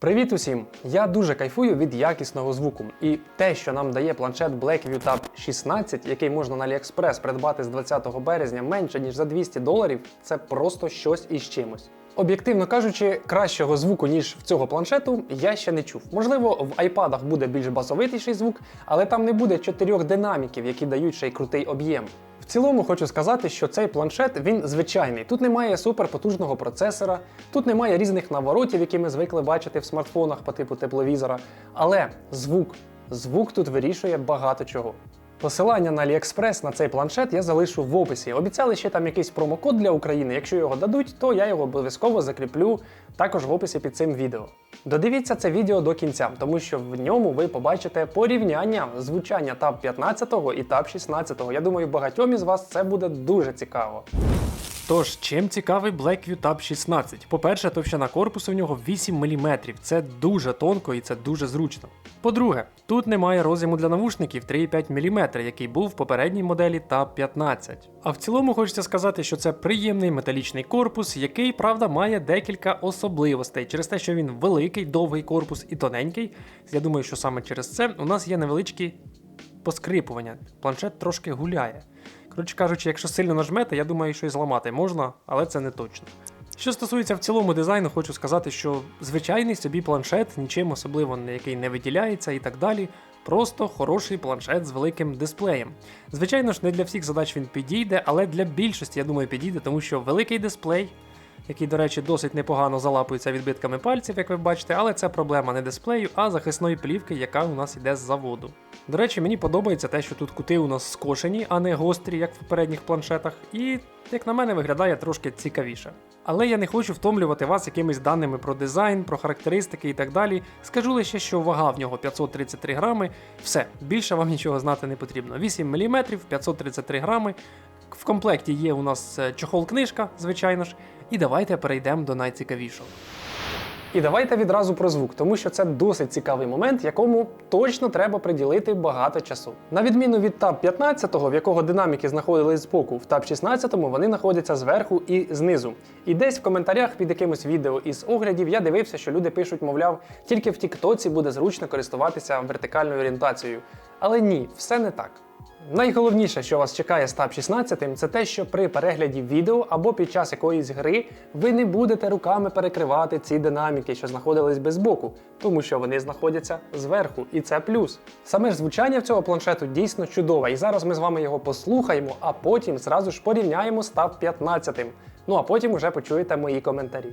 Привіт усім! Я дуже кайфую від якісного звуку. І те, що нам дає планшет Blackview Tab 16, який можна на AliExpress придбати з 20 березня менше ніж за 200 доларів, це просто щось із чимось. Об'єктивно кажучи, кращого звуку, ніж в цього планшету, я ще не чув. Можливо, в айпадах буде більш басовитіший звук, але там не буде чотирьох динаміків, які дають ще й крутий об'єм. Цілому хочу сказати, що цей планшет він звичайний. Тут немає суперпотужного процесора, тут немає різних наворотів, які ми звикли бачити в смартфонах по типу тепловізора. Але звук, звук тут вирішує багато чого. Посилання на AliExpress на цей планшет я залишу в описі. Обіцяли ще там якийсь промокод для України. Якщо його дадуть, то я його обов'язково закріплю також в описі під цим відео. Додивіться це відео до кінця, тому що в ньому ви побачите порівняння звучання Tab 15 і Tab 16. Я думаю, багатьом із вас це буде дуже цікаво. Тож, чим цікавий Blackview Tab 16? По-перше, товщина корпусу в нього 8 мм. Це дуже тонко і це дуже зручно. По-друге, тут немає роз'єму для навушників 3,5 мм, який був в попередній моделі Tab 15. А в цілому хочеться сказати, що це приємний металічний корпус, який, правда, має декілька особливостей. Через те, що він великий, довгий корпус і тоненький. Я думаю, що саме через це у нас є невеличкі поскрипування. Планшет трошки гуляє. Коротше кажучи, якщо сильно нажмете, я думаю, що і зламати можна, але це не точно. Що стосується в цілому дизайну, хочу сказати, що звичайний собі планшет, нічим особливо який не виділяється і так далі. Просто хороший планшет з великим дисплеєм. Звичайно ж, не для всіх задач він підійде, але для більшості, я думаю, підійде, тому що великий дисплей, який, до речі, досить непогано залапується відбитками пальців, як ви бачите, але це проблема не дисплею, а захисної плівки, яка у нас йде з заводу. До речі, мені подобається те, що тут кути у нас скошені, а не гострі, як в попередніх планшетах, і, як на мене, виглядає трошки цікавіше. Але я не хочу втомлювати вас якимись даними про дизайн, про характеристики і так далі. Скажу лише, що вага в нього 533 грами. Все, більше вам нічого знати не потрібно. 8 мм, 533 грами. В комплекті є у нас е, чохол-книжка, звичайно ж. І давайте перейдемо до найцікавішого. І давайте відразу про звук, тому що це досить цікавий момент, якому точно треба приділити багато часу. На відміну від Tab 15, в якого динаміки знаходились збоку, в Tab 16 вони знаходяться зверху і знизу. І десь в коментарях під якимось відео із оглядів я дивився, що люди пишуть, мовляв, тільки в Тіктоці буде зручно користуватися вертикальною орієнтацією. Але ні, все не так. Найголовніше, що вас чекає з Tab 16, це те, що при перегляді відео або під час якоїсь гри ви не будете руками перекривати ці динаміки, що знаходились без боку, тому що вони знаходяться зверху, і це плюс. Саме ж звучання в цього планшету дійсно чудове, і зараз ми з вами його послухаємо, а потім зразу ж порівняємо з Tab 15. Ну а потім уже почуєте мої коментарі.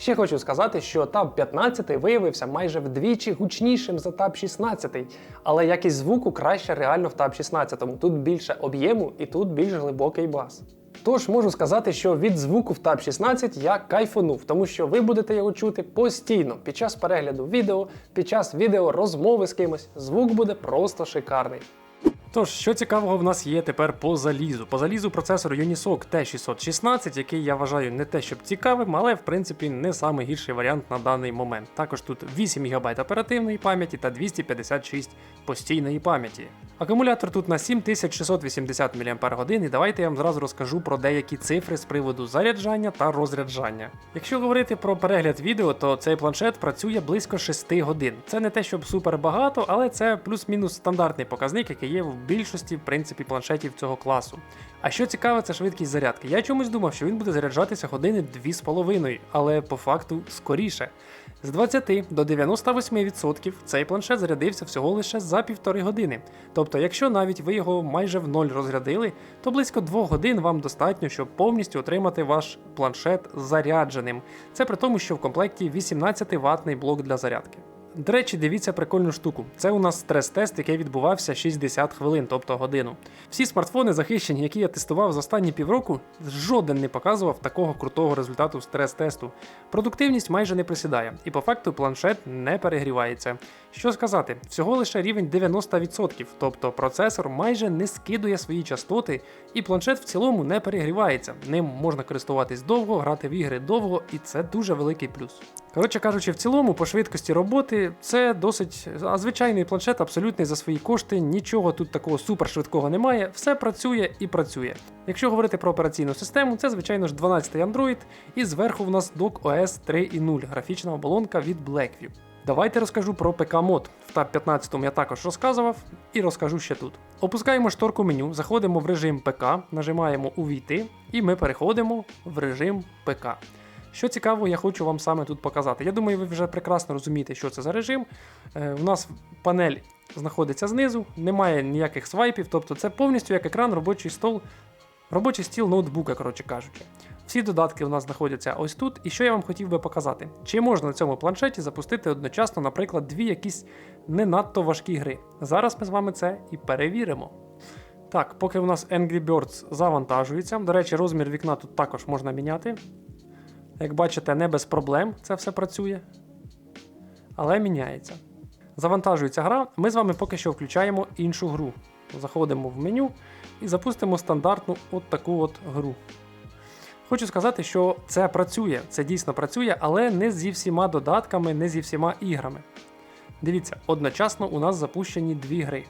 Ще хочу сказати, що Tab 15 виявився майже вдвічі гучнішим за Tab 16, але якість звуку краще реально в Tab 16. Тут більше об'єму і тут більш глибокий бас. Тож можу сказати, що від звуку в Tab 16 я кайфанув, тому що ви будете його чути постійно під час перегляду відео, під час відео розмови з кимось. Звук буде просто шикарний. Тож, що цікавого в нас є тепер по залізу? По залізу процесор Unisoc T616, який я вважаю не те, щоб цікавим, але в принципі не самий гірший варіант на даний момент. Також тут 8 ГБ оперативної пам'яті та 256 постійної пам'яті. Акумулятор тут на 7680 мАч, і давайте я вам зразу розкажу про деякі цифри з приводу заряджання та розряджання. Якщо говорити про перегляд відео, то цей планшет працює близько 6 годин. Це не те, щоб супер багато, але це плюс-мінус стандартний показник, який є в більшості в принципі планшетів цього класу. А що цікаве, це швидкість зарядки. Я чомусь думав, що він буде заряджатися години 2,5, але по факту скоріше. З 20 до 98% цей планшет зарядився всього лише за півтори години. Тобто, якщо навіть ви його майже в ноль розрядили, то близько 2 годин вам достатньо, щоб повністю отримати ваш планшет зарядженим. Це при тому, що в комплекті 18 ватний блок для зарядки. До речі, дивіться прикольну штуку. Це у нас стрес-тест, який відбувався 60 хвилин, тобто годину. Всі смартфони захищені, які я тестував за останні півроку, жоден не показував такого крутого результату стрес-тесту. Продуктивність майже не присідає, і по факту планшет не перегрівається. Що сказати, всього лише рівень 90%, тобто процесор майже не скидує свої частоти, і планшет в цілому не перегрівається. Ним можна користуватись довго, грати в ігри довго, і це дуже великий плюс. Коротше кажучи, в цілому, по швидкості роботи це досить звичайний планшет, абсолютний за свої кошти. Нічого тут такого супершвидкого немає. Все працює і працює. Якщо говорити про операційну систему, це звичайно ж 12-й Android, і зверху в нас Dock OS 3.0, графічна оболонка від Blackview. Давайте розкажу про ПК мод. В Tab 15 я також розказував і розкажу ще тут. Опускаємо шторку меню, заходимо в режим ПК, нажимаємо Увійти, і ми переходимо в режим ПК. Що цікаво, я хочу вам саме тут показати. Я думаю, ви вже прекрасно розумієте, що це за режим. Е, у нас панель знаходиться знизу, немає ніяких свайпів, тобто це повністю як екран, робочий стол, робочий стіл ноутбука, коротше кажучи. Всі додатки у нас знаходяться ось тут. І що я вам хотів би показати? Чи можна на цьому планшеті запустити одночасно, наприклад, дві якісь не надто важкі гри? Зараз ми з вами це і перевіримо. Так, поки у нас Angry Birds завантажується. До речі, розмір вікна тут також можна міняти. Як бачите, не без проблем це все працює. Але міняється. Завантажується гра. Ми з вами поки що включаємо іншу гру. Заходимо в меню і запустимо стандартну от таку от гру. Хочу сказати, що це працює, це дійсно працює, але не зі всіма додатками, не зі всіма іграми. Дивіться, одночасно у нас запущені дві гри.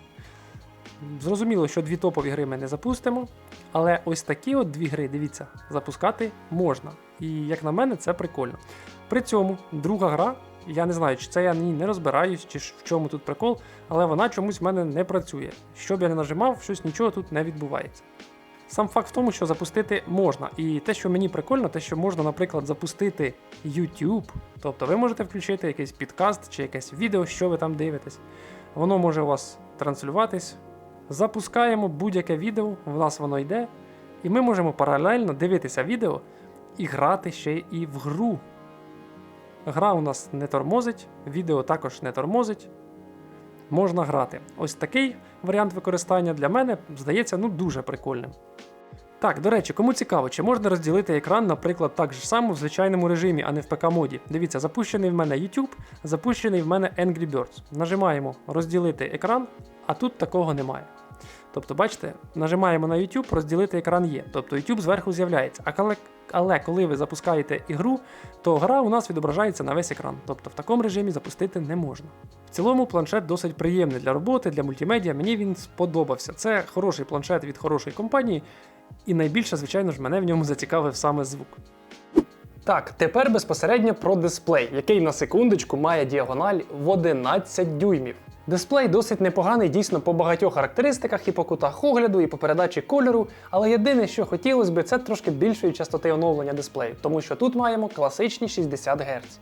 Зрозуміло, що дві топові гри ми не запустимо, але ось такі от дві гри, дивіться, запускати можна. І як на мене, це прикольно. При цьому друга гра, я не знаю, чи це я не розбираюсь, чи в чому тут прикол, але вона чомусь в мене не працює. Що б я не нажимав, щось нічого тут не відбувається. Сам факт в тому, що запустити можна. І те, що мені прикольно, те, що можна, наприклад, запустити YouTube, тобто ви можете включити якийсь підкаст чи якесь відео, що ви там дивитесь. Воно може у вас транслюватись. Запускаємо будь-яке відео, в нас воно йде, і ми можемо паралельно дивитися відео і грати ще і в гру. Гра у нас не тормозить, відео також не тормозить. Можна грати. Ось такий варіант використання для мене здається ну дуже прикольним. Так, до речі, кому цікаво, чи можна розділити екран, наприклад, так же само в звичайному режимі, а не в ПК-моді. Дивіться, запущений в мене YouTube, запущений в мене Angry Birds. Нажимаємо розділити екран, а тут такого немає. Тобто, бачите, нажимаємо на YouTube, розділити екран є. Тобто YouTube зверху з'являється. А коли, але коли ви запускаєте ігру, то гра у нас відображається на весь екран. Тобто в такому режимі запустити не можна. В цілому планшет досить приємний для роботи, для мультимедіа. Мені він сподобався. Це хороший планшет від хорошої компанії, і найбільше, звичайно ж, мене в ньому зацікавив саме звук. Так, тепер безпосередньо про дисплей, який на секундочку має діагональ в 11 дюймів. Дисплей досить непоганий дійсно по багатьох характеристиках і по кутах огляду, і по передачі кольору, але єдине, що хотілося б, це трошки більшої частоти оновлення дисплею, тому що тут маємо класичні 60 Гц.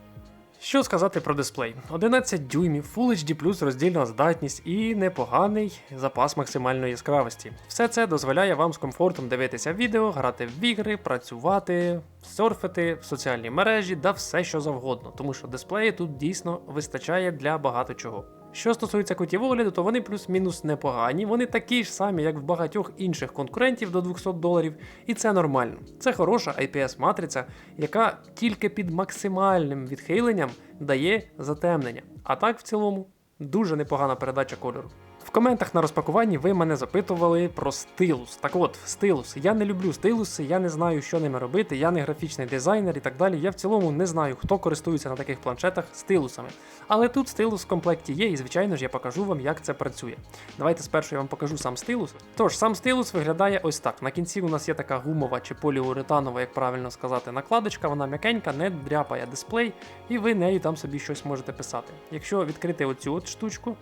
Що сказати про дисплей? 11 дюймів, Full HD роздільна здатність і непоганий запас максимальної яскравості. Все це дозволяє вам з комфортом дивитися відео, грати в ігри, працювати, серфити в соціальні мережі да все що завгодно, тому що дисплеї тут дійсно вистачає для багато чого. Що стосується кутів огляду, то вони плюс-мінус непогані. Вони такі ж самі, як в багатьох інших конкурентів до 200 доларів, і це нормально. Це хороша IPS-матриця, яка тільки під максимальним відхиленням дає затемнення. А так в цілому дуже непогана передача кольору. В коментах на розпакуванні ви мене запитували про стилус. Так от, стилус. Я не люблю стилуси, я не знаю, що ними робити, я не графічний дизайнер і так далі. Я в цілому не знаю, хто користується на таких планшетах стилусами. Але тут стилус в комплекті є, і звичайно ж я покажу вам, як це працює. Давайте спершу я вам покажу сам стилус. Тож, сам стилус виглядає ось так. На кінці у нас є така гумова чи поліуретанова, як правильно сказати, накладочка, вона м'якенька, не дряпає дисплей, і ви нею там собі щось можете писати. Якщо відкрити оцю от штучку,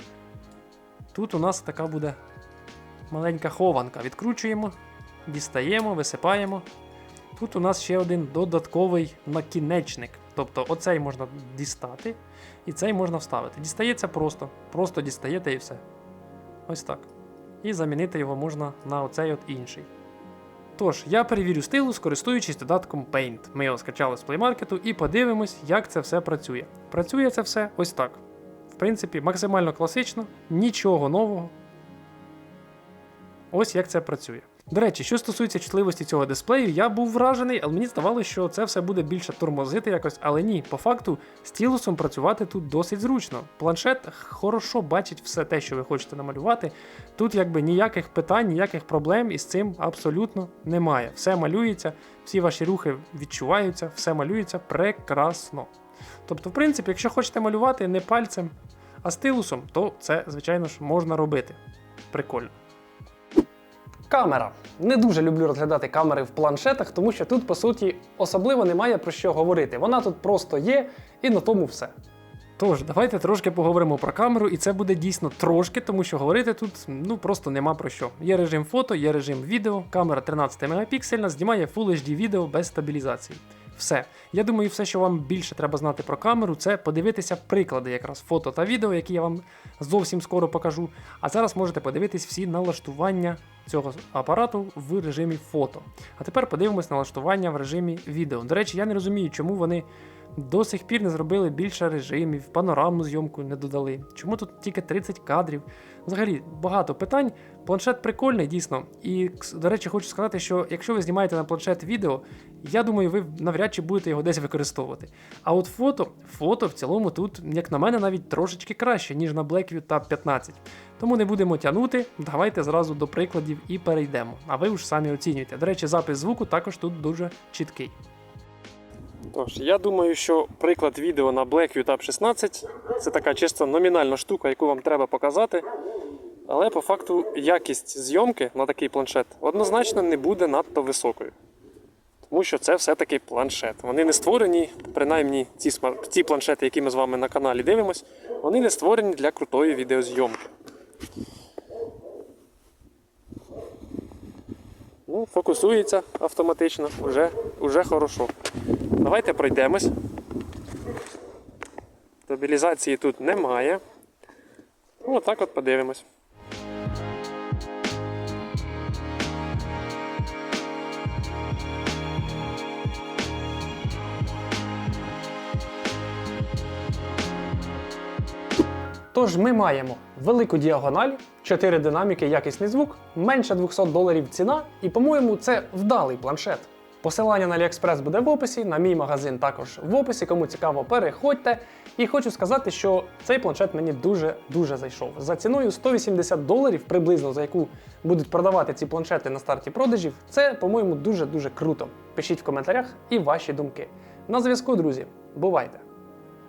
Тут у нас така буде маленька хованка. Відкручуємо, дістаємо, висипаємо. Тут у нас ще один додатковий накінечник. Тобто оцей можна дістати і цей можна вставити. Дістається просто. Просто дістаєте і все. Ось так. І замінити його можна на оцей от інший. Тож, я перевірю стилус, користуючись додатком Paint. Ми його скачали з Market і подивимось, як це все працює. Працює це все ось так. Принципі, максимально класично, нічого нового. Ось як це працює. До речі, що стосується чутливості цього дисплею, я був вражений, але мені здавалося, що це все буде більше тормозити якось, але ні, по факту стілусом працювати тут досить зручно. Планшет хорошо бачить все те, що ви хочете намалювати. Тут якби ніяких питань, ніяких проблем із цим абсолютно немає. Все малюється, всі ваші рухи відчуваються, все малюється прекрасно. Тобто, в принципі, якщо хочете малювати не пальцем, а стилусом, то це, звичайно ж, можна робити. Прикольно. Камера. Не дуже люблю розглядати камери в планшетах, тому що тут, по суті, особливо немає про що говорити. Вона тут просто є, і на тому все. Тож, давайте трошки поговоримо про камеру, і це буде дійсно трошки, тому що говорити тут ну просто нема про що. Є режим фото, є режим відео, камера 13 мегапіксельна, знімає Full HD відео без стабілізації. Все. Я думаю, все, що вам більше треба знати про камеру, це подивитися приклади якраз фото та відео, які я вам зовсім скоро покажу. А зараз можете подивитись всі налаштування цього апарату в режимі фото. А тепер подивимось налаштування в режимі відео. До речі, я не розумію, чому вони до сих пір не зробили більше режимів, панорамну зйомку не додали. Чому тут тільки 30 кадрів? Взагалі багато питань. Планшет прикольний, дійсно. І, до речі, хочу сказати, що якщо ви знімаєте на планшет відео, я думаю, ви навряд чи будете його десь використовувати. А от фото, фото в цілому тут, як на мене, навіть трошечки краще, ніж на Blackview Tab 15. Тому не будемо тягнути, давайте зразу до прикладів і перейдемо. А ви ж самі оцінюєте. До речі, запис звуку також тут дуже чіткий. Тож, я думаю, що приклад відео на Blackview Tab 16 це така чисто номінальна штука, яку вам треба показати. Але по факту якість зйомки на такий планшет однозначно не буде надто високою. Тому що це все-таки планшет. Вони не створені, принаймні ці, ці планшети, які ми з вами на каналі дивимось, вони не створені для крутої відеозйомки. Ну, фокусується автоматично, вже, вже хорошо. Давайте пройдемось. Стабілізації тут немає. Ну, отак от подивимось. Тож ми маємо велику діагональ, 4 динаміки, якісний звук, менше 200 доларів ціна, і, по-моєму, це вдалий планшет. Посилання на AliExpress буде в описі, на мій магазин також в описі. Кому цікаво, переходьте. І хочу сказати, що цей планшет мені дуже-дуже зайшов. За ціною 180 доларів, приблизно за яку будуть продавати ці планшети на старті продажів, це, по-моєму, дуже-дуже круто. Пишіть в коментарях і ваші думки. На зв'язку, друзі. Бувайте!